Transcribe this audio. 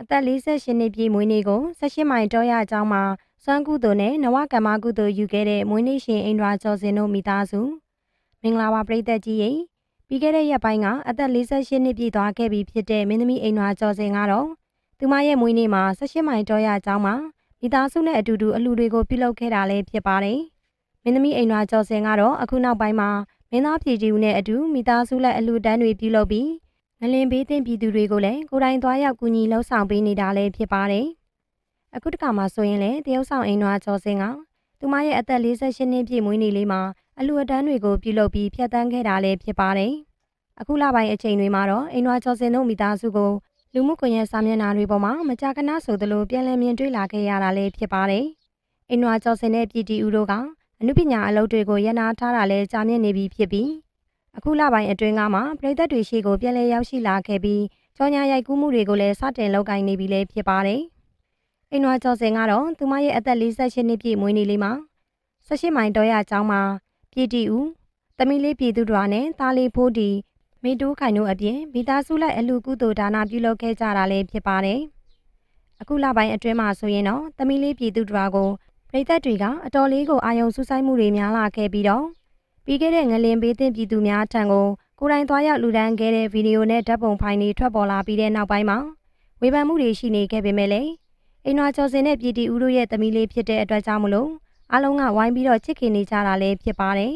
အသက်48နှစ်ပြည့်မွေးနေ့ကို18မိုင်တောရအကြောင်းမှာစွမ်းကုသိုလ်နဲ့နဝကမ္မကုသိုလ်ယူခဲ့တဲ့မွေးနေ့ရှင်အိန္ဒြာကျော်စင်တို့မိသားစုမင်္ဂလာပါပရိသတ်ကြီးရေပြီးခဲ့တဲ့ရက်ပိုင်းကအသက်48နှစ်ပြည့်သွားခဲ့ပြီဖြစ်တဲ့မင်းသမီးအိန္ဒြာကျော်စင်ကတော့သူမရဲ့မွေးနေ့မှာ18မိုင်တောရအကြောင်းမှာမိသားစုနဲ့အတူတူအလှူတွေကိုပြုလုပ်ခဲ့တာလည်းဖြစ်ပါတယ်မင်းသမီးအိန္ဒြာကျော်စင်ကတော့အခုနောက်ပိုင်းမှာမင်းသားပြည်ကြီးဦးနဲ့အတူမိသားစုလက်အလှူဒန်းတွေပြုလုပ်ပြီး ငလင်ဘေးသင့်ပြည်သူတွေကိုလည်းကိုယ်တိုင်သွားရောက်ကူညီလှုပ်ဆောင်ပေးနေတာလည်းဖြစ်ပါတယ်။အခုတစ်ခါမှဆိုရင်လည်းတရုတ်ဆောင်အိမ်နွားကျော်စင်ကသူမရဲ့အသက်48နှစ်ပြည့်မွေးနေ့လေးမှာအလှူအတန်းတွေကိုပြုလုပ်ပြီးဖြတ်တန်းခဲ့တာလည်းဖြစ်ပါတယ်။အခုလပိုင်းအချိန်တွေမှာတော့အိမ်နွားကျော်စင်တို့မိသားစုကိုလူမှုကွန်ရက်စာမျက်နှာတွေပေါ်မှာမကြာခဏဆိုသလိုပြန်လည်မြင်တွေ့လာခဲ့ရတာလည်းဖြစ်ပါတယ်။အိမ်နွားကျော်စင်တဲ့ပြည်တီဦးတို့ကအမှုပညာအလုပ်တွေကိုရန်နာထားတာလည်းကြာမြင့်နေပြီဖြစ်ပြီး အခုလပိုင်းအတွင်းကမှပြည်သက်တွေရှိကိုပြန်လည်ရောက်ရှိလာခဲ့ပြီးကြောညာရိုက်ကူးမှုတွေကိုလည်းစတင်လုပ်ကိုင်နေပြီလည်းဖြစ်ပါတယ်။အိမ်နွားကျော်စင်ကတော့သူမရဲ့အသက်48နှစ်ပြည့်မွေးနေ့လေးမှာ18မိုင်တော်ရအကြောင်းမှာပြည်တီဦးတမီလေးပြည်သူတော်နဲ့သားလေးဖိုးတီမေတိုးခိုင်တို့အပြင်မိသားစုလိုက်အလူကုသိုလ်ဒါနပြုလုပ်ခဲ့ကြတာလည်းဖြစ်ပါတယ်။အခုလပိုင်းအတွင်းမှာဆိုရင်တော့တမီလေးပြည်သူတော်ကိုပြည်သက်တွေကအတော်လေးကိုအာယုံစူးစိုက်မှုတွေများလာခဲ့ပြီးတော့ ပြီးခဲ့တဲ့ငလင်ဘေးသင့်ပြည်သူများထံကိုကိုယ်တိုင်သွားရောက်လူဒန်းခဲ့တဲ့ဗီဒီယိုနဲ့ဓာတ်ပုံဖိုင်တွေထွက်ပေါ်လာပြီးတဲ့နောက်ပိုင်းမှာဝေဖန်မှုတွေရှိနေခဲ့ပေမဲ့လည်းအိမ်နွားကျော်စင်နဲ့ပြည်တီဦးတို့ရဲ့သမီးလေးဖြစ်တဲ့အတွက်ကြောင့်မလို့အားလုံးကဝိုင်းပြီးတော့ချစ်ခင်နေကြတာလည်းဖြစ်ပါတယ်